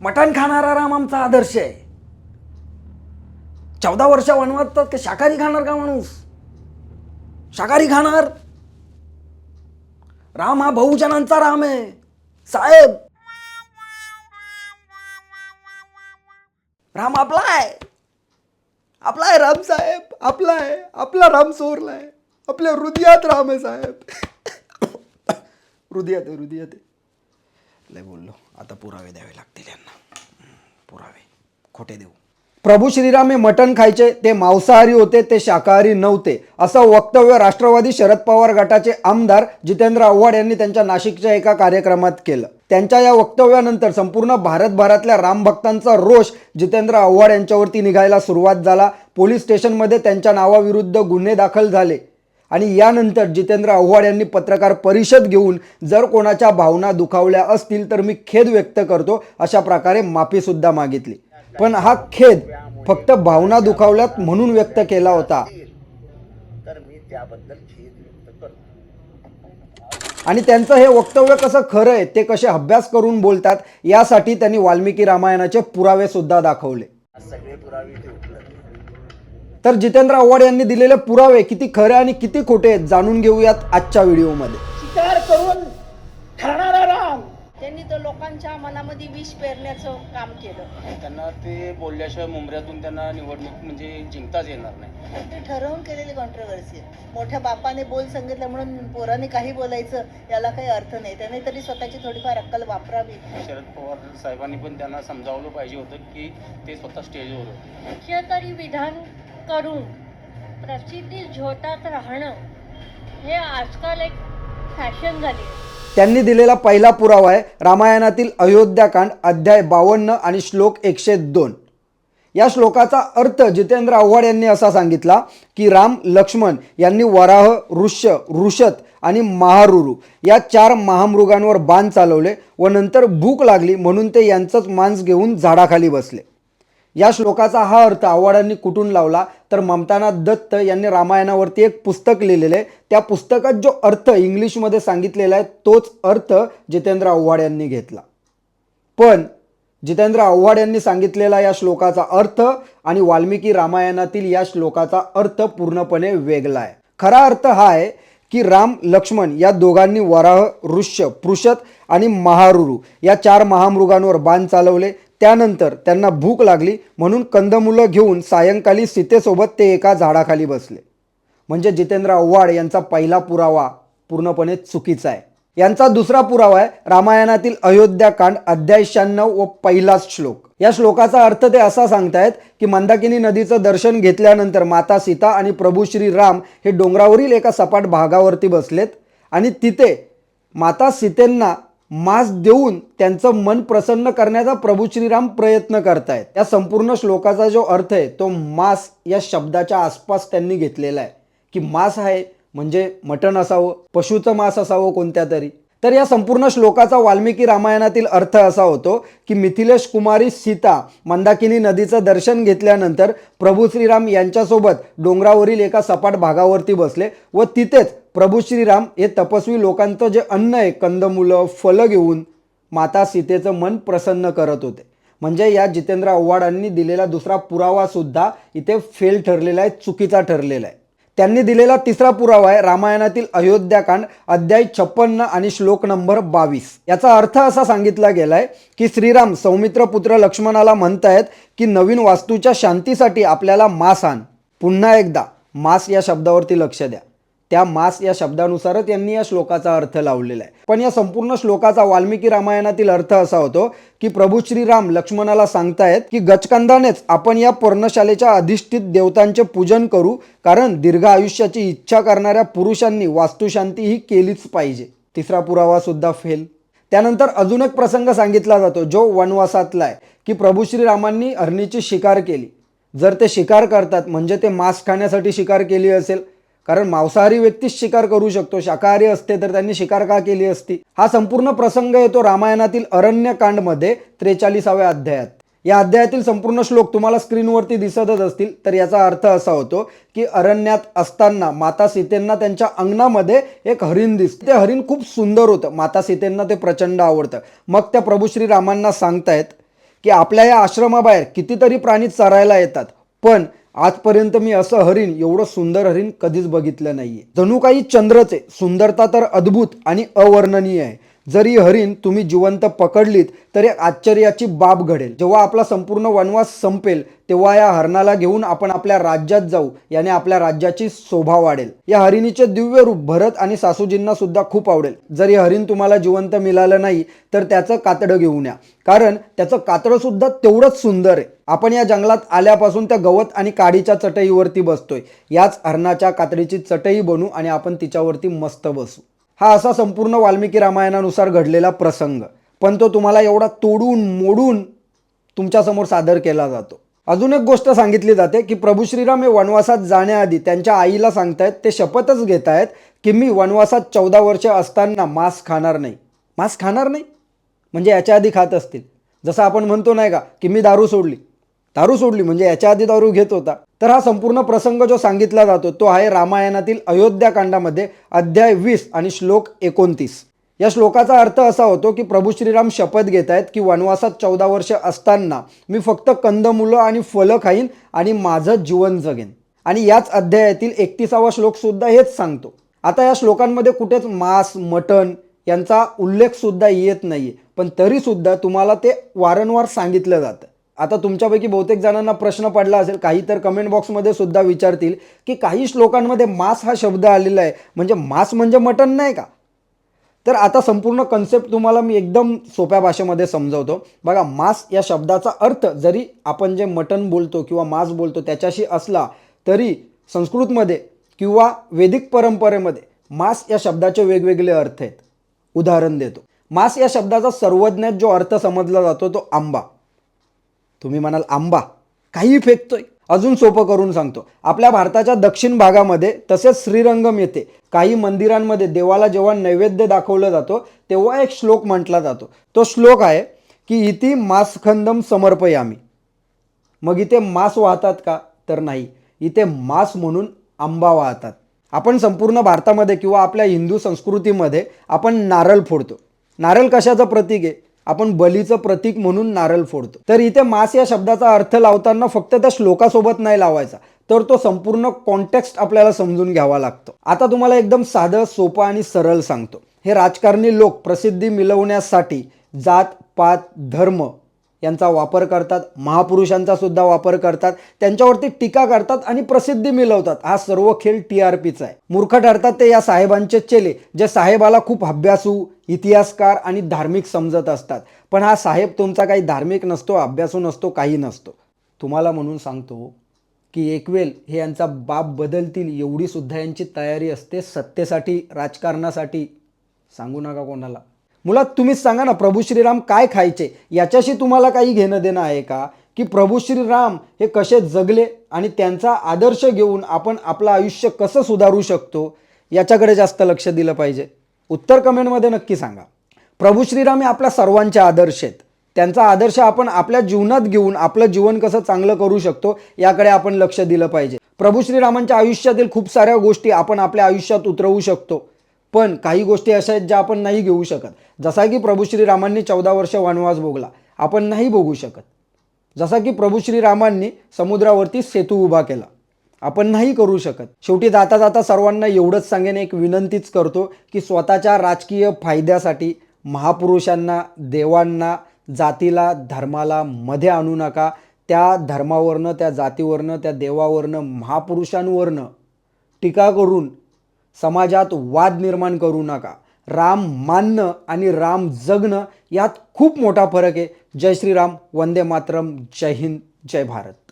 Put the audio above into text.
मटण खाणारा राम आमचा आदर्श आहे. चौदा वर्ष वनवातात का शाकाहारी खाणार का माणूस? शाकाहारी खाणार? राम हा बहुजनांचा राम आहे. साहेब! राम आपला आहे. आपला आहे राम साहेब. आपला आहे. आपला राम चोरला आहे. आपल्या हृदयात राम आहे साहेब. हृदयात आहे हृदयात आहे. लय बोललो. आता पुरावे द्यावे लागतील यांना. पुरावे. खोटे देऊ. प्रभू श्रीराम हे मटण खायचे ते मांसाहारी होते ते शाकाहारी नव्हते. असं वक्तव्य राष्ट्रवादी शरद पवार गटाचे आमदार जितेंद्र आव्हाड यांनी त्यांच्या नाशिकच्या एका कार्यक्रमात केलं. त्यांच्या या वक्तव्यानंतर संपूर्ण भारतभरातल्या रामभक्तांचा रोष जितेंद्र आव्हाड यांच्यावरती निघायला सुरुवात झाला. पोलीस स्टेशनमध्ये त्यांच्या नावाविरुद्ध गुन्हे दाखल झाले. आणि यानंतर जितेंद्र आव्हाड यांनी पत्रकार परिषद घेऊन जर कोणाच्या भावना दुखावल्या असतील तर मी खेद व्यक्त करतो अशा प्रकारे माफीसुद्धा मागितली. पण हा खेद फक्त भावना दुखावल्यात म्हणून व्यक्त केला होता. तर मी त्याबद्दल खेद व्यक्त करतो. आणि त्यांचं हे वक्तव्य कसं खरं आहे ते कसे अभ्यास करून बोलतात यासाठी त्यांनी वाल्मिकी रामायणाचे पुरावे सुद्धा दाखवले. सगळे पुरावे तर जितेंद्र आव्हाड यांनी दिलेले पुरावे किती खरे आणि किती खोटे आहेत जाणून घेऊयात आजच्या व्हिडिओमध्ये. शिकार करून खाणारा राम. त्यांनी तर लोकांच्या मनामध्ये विष पेरण्याचं काम केलं. त्यांना ते बोलल्याशिवाय मुंबऱ्यातून त्यांना निवडणूक म्हणजे जिंकताच येणार नाही. ते ठरवून केलेली कॉन्ट्रोवर्सी मोठ्या बापाने बोल सांगितलं म्हणून पोराने काही बोलायचं याला काही अर्थ नाही. त्याने तरी स्वतःची थोडीफार अक्कल वापरावी. शरद पवार साहेबांनी पण त्यांना समजावलं पाहिजे होतं की ते स्वतः स्टेजवर होते. मुख्य तरी विधान करून प्रसिद्धी झोतात राहणं हे आजकाल एक फॅशन झाली. आहे त्यांनी दिलेला पहिला पुरावा आहे रामायणातील अयोध्याकांड अध्याय बावन्न आणि श्लोक एकशे दोन. या श्लोकाचा अर्थ जितेंद्र आव्हाड यांनी असा सांगितला की राम लक्ष्मण यांनी वराह ऋष्य ऋषत आणि महारुरु या चार महामृगांवर बाण चालवले व नंतर भूक लागली म्हणून ते यांचंच मांस घेऊन झाडाखाली बसले. या श्लोकाचा हा अर्थ आव्हाडांनी कुठून लावला? तर ममतानाथ दत्त यांनी रामायणावरती एक पुस्तक लिहिलेलं आहे. त्या पुस्तकात जो अर्थ इंग्लिशमध्ये सांगितलेला आहे तोच अर्थ जितेंद्र आव्हाड यांनी घेतला. पण जितेंद्र आव्हाड यांनी सांगितलेला या श्लोकाचा अर्थ आणि वाल्मिकी रामायणातील या श्लोकाचा अर्थ पूर्णपणे वेगळा आहे. खरा अर्थ हा आहे की राम लक्ष्मण या दोघांनी वराह ऋष्य पृषत आणि महारुरु या चार महामृगांवर बाण चालवले. त्यानंतर त्यांना भूक लागली म्हणून कंदमुलं घेऊन सायंकाळी सीतेसोबत ते एका झाडाखाली बसले. म्हणजे जितेंद्र आव्हाड यांचा पहिला पुरावा पूर्णपणे चुकीचा आहे. यांचा दुसरा पुरावा आहे रामायणातील अयोध्याकांड अध्याय शहाण्णव व पहिलाच श्लोक. या श्लोकाचा अर्थ ते असा सांगतायत की मंदाकिनी नदीचं दर्शन घेतल्यानंतर माता सीता आणि प्रभू श्री राम हे डोंगरावरील एका सपाट भागावरती बसलेत आणि तिथे माता सीतेंना मास देऊन त्यांचं मन प्रसन्न करण्याचा प्रभू श्रीराम प्रयत्न करतायत. या संपूर्ण श्लोकाचा जो अर्थ आहे तो मास या शब्दाच्या आसपास त्यांनी घेतलेला आहे. की मांस आहे म्हणजे मटण असावं पशुचं मांस असावं कोणत्या तरी. तर या संपूर्ण श्लोकाचा वाल्मिकी रामायणातील अर्थ असा होतो की मिथिलेश कुमारी सीता मंदाकिनी नदीचं दर्शन घेतल्यानंतर प्रभू श्रीराम यांच्यासोबत डोंगरावरील एका सपाट भागावरती बसले व तिथेच प्रभू श्रीराम हे तपस्वी लोकांचं जे अन्न आहे कंदमुलं फलं घेऊन माता सीतेचं मन प्रसन्न करत होते. म्हणजे या जितेंद्र आव्हाडांनी दिलेला दुसरा पुरावासुद्धा इथे फेल ठरलेला आहे चुकीचा ठरलेला आहे. त्यांनी दिलेला तिसरा पुरावा आहे रामायणातील अयोध्याकांड अध्याय छप्पन्न आणि श्लोक नंबर बावीस. याचा अर्थ असा सांगितला गेलाय की श्रीराम सौमित्र पुत्र लक्ष्मणाला म्हणतायत की नवीन वास्तूच्या शांतीसाठी आपल्याला मास आण. पुन्हा एकदा मास या शब्दावरती लक्ष द्या. त्या मास या शब्दानुसारच यांनी या श्लोकाचा अर्थ लावलेला आहे. पण या संपूर्ण श्लोकाचा वाल्मिकी रामायणातील अर्थ असा होतो की प्रभू श्रीराम लक्ष्मणाला सांगतायत की गचकंदानेच आपण या पर्णशालेच्या अधिष्ठित देवतांचे पूजन करू कारण दीर्घ आयुष्याची इच्छा करणाऱ्या पुरुषांनी वास्तुशांती ही केलीच पाहिजे. तिसरा पुरावा सुद्धा फेल. त्यानंतर अजून एक प्रसंग सांगितला जातो जो वनवासातला आहे की प्रभू श्रीरामांनी हरणीची शिकार केली. जर ते शिकार करतात म्हणजे ते मांस खाण्यासाठी शिकार केली असेल कारण मांसाहारी व्यक्तीच शिकार करू शकतो. शाकाहारी असते तर त्यांनी शिकार का केली असती? हा संपूर्ण प्रसंग येतो रामायणातील अरण्यकांडमध्ये त्रेचाळीसाव्या अध्यायात. या अध्यायातील संपूर्ण श्लोक तुम्हाला स्क्रीनवरती दिसतच असतील. तर याचा अर्थ असा होतो की अरण्यात असताना माता सीतेंना त्यांच्या अंगणामध्ये एक हरिण दिसतं. ते हरिण खूप सुंदर होतं. माता सीतेंना ते प्रचंड आवडतं. मग त्या प्रभू श्रीरामांना सांगतायत की आपल्या या आश्रमाबाहेर कितीतरी प्राणी चरायला येतात. पण आजपर्यंत मी असं हरिण एवढं सुंदर हरिण कधीच बघितलं नाहीये. जणू काही चंद्रच आहे. सुंदरता तर अद्भुत आणि अवर्णनीय आहे. जरी हरिण तुम्ही जिवंत पकडलीत तरी आश्चर्याची बाब घडेल. जेव्हा आपला संपूर्ण वनवास संपेल तेव्हा या हरणाला घेऊन आपण आपल्या राज्यात जाऊ याने आपल्या राज्याची शोभा वाढेल. या हरिणीचे दिव्य रूप भरत आणि सासूजींना सुद्धा खूप आवडेल. जरी हरिण तुम्हाला जिवंत मिळालं नाही तर त्याचं कातडं घेऊन या. कारण त्याचं कातडं सुद्धा तेवढंच सुंदर आहे. आपण या जंगलात आल्यापासून त्या गवत आणि काडीच्या चटईवरती बसतोय. याच हरणाच्या कातडीची चटई बनू आणि आपण तिच्यावरती मस्त बसू. हा असा संपूर्ण वाल्मिकी रामायणानुसार घडलेला प्रसंग. पण तो तुम्हाला एवढा तोडून मोडून तुमच्यासमोर सादर केला जातो. अजून एक गोष्ट सांगितली जाते की प्रभू श्रीराम हे वनवासात जाण्याआधी त्यांच्या आईला सांगतायत ते शपथच घेत आहेत की मी वनवासात चौदा वर्ष असताना मांस खाणार नाही. मांस खाणार नाही? म्हणजे याच्या आधी खात असतील. जसं आपण म्हणतो नाही का की मी दारू सोडली. दारू सोडली म्हणजे याच्या आधी दारू घेत होता. तर हा संपूर्ण प्रसंग जो सांगितला जातो तो आहे रामायणातील अयोध्याकांडामध्ये अध्याय वीस आणि श्लोक एकोणतीस. या श्लोकाचा अर्थ असा होतो की प्रभू श्रीराम शपथ घेत आहेत की वनवासात चौदा वर्ष असताना मी फक्त कंदमुलं आणि फलं खाईन आणि माझं जीवन जगेन. आणि याच अध्यायातील एकतीसावा श्लोकसुद्धा हेच सांगतो. आता या श्लोकांमध्ये कुठेच मांस मटण यांचा उल्लेखसुद्धा येत नाही आहे पण तरीसुद्धा तुम्हाला ते वारंवार सांगितलं जातं. आता तुमच्यापैकी बहुतेक जणांना प्रश्न पडला असेल काही तर कमेंट बॉक्समध्ये सुद्धा विचारतील की काही श्लोकांमध्ये मांस हा शब्द आलेला आहे. म्हणजे मांस म्हणजे मटण नाही का? तर आता संपूर्ण कन्सेप्ट तुम्हाला मी एकदम सोप्या भाषेमध्ये समजवतो. बघा मांस या शब्दाचा अर्थ जरी आपण जे मटण बोलतो किंवा मांस बोलतो त्याच्याशी असला तरी संस्कृतमध्ये किंवा वेदिक परंपरेमध्ये मांस या शब्दाचे वेगवेगळे अर्थ आहेत. उदाहरण देतो. मांस या शब्दाचा सर्वज्ञात जो अर्थ समजला जातो तो आंबा. तुम्ही म्हणाल आंबा काही फेकतोय. अजून सोपं करून सांगतो. आपल्या भारताच्या दक्षिण भागामध्ये तसेच श्रीरंगम येते काही मंदिरांमध्ये देवाला जेव्हा नैवेद्य दाखवलं जातो तेव्हा एक श्लोक म्हटला जातो. तो श्लोक आहे की इथे मासखंदम समर्पयामी. मग इथे मांस वाहतात का? तर नाही. इथे मांस म्हणून आंबा वाहतात. आपण संपूर्ण भारतामध्ये किंवा आपल्या हिंदू संस्कृतीमध्ये आपण नारळ फोडतो. नारळ कशाचं प्रतीक आहे? आपण बलीचं प्रतीक म्हणून नारळ फोडतो. तर इथे मास या शब्दाचा अर्थ लावताना फक्त त्या श्लोकासोबत नाही लावायचा तर तो संपूर्ण कॉन्टेक्स्ट आपल्याला समजून घ्यावा लागतो. आता तुम्हाला एकदम साधं सोपं आणि सरळ सांगतो. हे राजकारणी लोक प्रसिद्धी मिळवण्यासाठी जात पात धर्म यांचा वापर करतात महापुरुषांचा सुद्धा वापर करतात त्यांच्यावरती टीका करतात आणि प्रसिद्धी मिळवतात. हा सर्व खेळ टी आर पीचा आहे. मूर्ख ठरतात ते या साहेबांचे चेले जे साहेबाला खूप अभ्यासू इतिहासकार आणि धार्मिक समजत असतात. पण हा साहेब तुमचा काही धार्मिक नसतो अभ्यासू नसतो काही नसतो. तुम्हाला म्हणून सांगतो की एकवेल हे यांचा बाप बदलतील एवढीसुद्धा यांची तयारी असते सत्तेसाठी राजकारणासाठी. सांगू नका कोणाला. मुलात तुम्हीच सांगा ना प्रभू श्रीराम काय खायचे? याच्याशी तुम्हाला काही घेणं देणं आहे का? की प्रभू श्रीराम हे कसे जगले आणि त्यांचा आदर्श घेऊन आपण आपलं आयुष्य कसं सुधारू शकतो? याच्याकडे जास्त लक्ष दिलं पाहिजे. उत्तर कमेंटमध्ये नक्की सांगा. प्रभू श्रीराम हे आपल्या सर्वांचे आदर्श आहेत. त्यांचा आदर्श आपण आपल्या जीवनात घेऊन आपलं जीवन कसं चांगलं करू शकतो याकडे आपण लक्ष दिलं पाहिजे. प्रभू श्रीरामांच्या आयुष्यातील खूप साऱ्या गोष्टी आपण आपल्या आयुष्यात उतरवू शकतो. पण काही गोष्टी अशा आहेत ज्या आपण नाही घेऊ शकत. जसा की प्रभू श्रीरामांनी चौदा वर्ष वनवास भोगला. आपण नाही भोगू शकत. जसा की प्रभू श्रीरामांनी समुद्रावरती सेतू उभा केला. आपण नाही करू शकत. शेवटी जाता जाता सर्वांना एवढंच सांगेन एक विनंतीच करतो की स्वतःच्या राजकीय फायद्यासाठी महापुरुषांना देवांना जातीला धर्माला मध्ये आणू नका. त्या धर्मावरनं त्या जातीवरनं त्या देवावरनं महापुरुषांवरनं टीका करून समाजात वाद निर्माण करू नका. राम मानणं आणि राम जगणं यात खूप मोठा फरक आहे. जय श्रीराम वंदे मातरम जय हिंद जय भारत.